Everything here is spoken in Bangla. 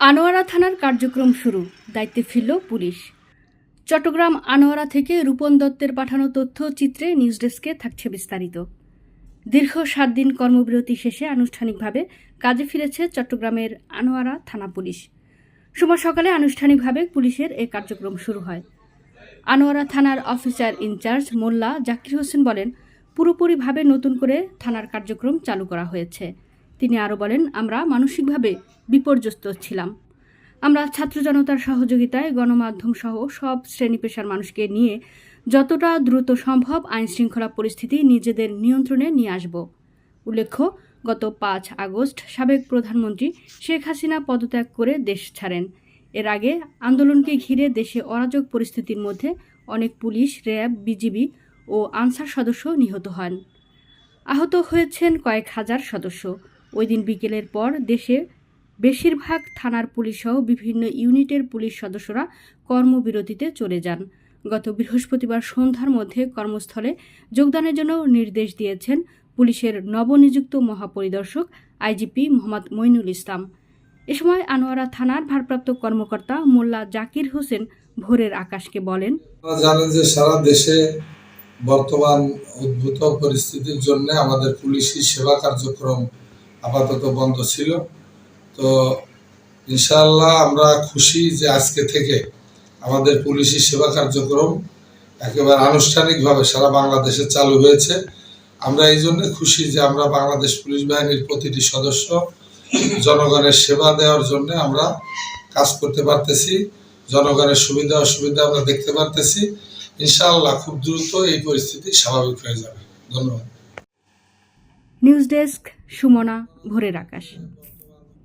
আনোয়ারা থানার কার্যক্রম শুরু, দায়িত্বে ফিরল পুলিশ। চট্টগ্রাম আনোয়ারা থেকে রূপন দত্তের পাঠানো তথ্য চিত্রে নিউজ ডেস্কে থাকছে বিস্তারিত। দীর্ঘ সাত দিন কর্মবিরতি শেষে আনুষ্ঠানিকভাবে কাজে ফিরেছে চট্টগ্রামের আনোয়ারা থানা পুলিশ। সোমবার সকালে আনুষ্ঠানিকভাবে পুলিশের এ কার্যক্রম শুরু হয়। আনোয়ারা থানার officer in charge Mollah Zakir Hossain বলেন, পুরোপুরিভাবে নতুন করে থানার কার্যক্রম চালু করা হয়েছে। তিনি আরও বলেন, আমরা মানসিকভাবে বিপর্যস্ত ছিলাম। আমরা ছাত্র জনতার সহযোগিতায় গণমাধ্যম সহ সব শ্রেণি পেশার মানুষকে নিয়ে যতটা দ্রুত সম্ভব আইন শৃঙ্খলা পরিস্থিতি নিজেদের নিয়ন্ত্রণে নিয়ে আসব। উল্লেখ্য, গত পাঁচ আগস্ট সাবেক প্রধানমন্ত্রী শেখ হাসিনা পদত্যাগ করে দেশ ছাড়েন। এর আগে আন্দোলনকে ঘিরে দেশে অরাজক পরিস্থিতির মধ্যে অনেক পুলিশ, র্যাব, বিজিবি ও আনসার সদস্য নিহত হন। আহত হয়েছেন কয়েক হাজার সদস্য। ওই দিন বিকেলের পর দেশে বেশিরভাগ থানার পুলিশসহ বিভিন্ন ইউনিটের পুলিশ সদস্যরা কর্মবিরতিতে চলে যান। গত বৃহস্পতিবার সন্ধ্যার মধ্যে কর্মস্থলে যোগদানের জন্য নির্দেশ দিয়েছেন পুলিশের নবনিযুক্ত মহাপরিদর্শক আইজিপি মোহাম্মদ মইনুল ইসলাম। এ সময় আনোয়ারা থানার ভারপ্রাপ্ত কর্মকর্তা মোল্লা জাকির হোসেন ভোরের আকাশকে বলেন জানেন যে সারা দেশে বর্তমান উদ্ভূত পরিস্থিতির জন্য আমাদের পুলিশি সেবা কার্যক্রম আপাতত বন্ধ ছিল। তো ইনশাআল্লাহ আমরা খুশি যে আজকে থেকে আমাদের পুলিশি সেবা কার্যক্রম একেবারে আনুষ্ঠানিকভাবে সারা বাংলাদেশে চালু হয়েছে। আমরা এই জন্য খুশি যে আমরা বাংলাদেশ পুলিশ বাহিনীর প্রতিটি সদস্য জনগণের সেবা দেওয়ার জন্য আমরা কাজ করতে পারতেছি। জনগণের সুবিধা অসুবিধা আমরা দেখতে পারতেছি। ইনশাআল্লাহ খুব দ্রুত এই পরিস্থিতি স্বাভাবিক হয়ে যাবে। ধন্যবাদ। নিউজ ডেস্ক সুমনা ভোরের আকাশ।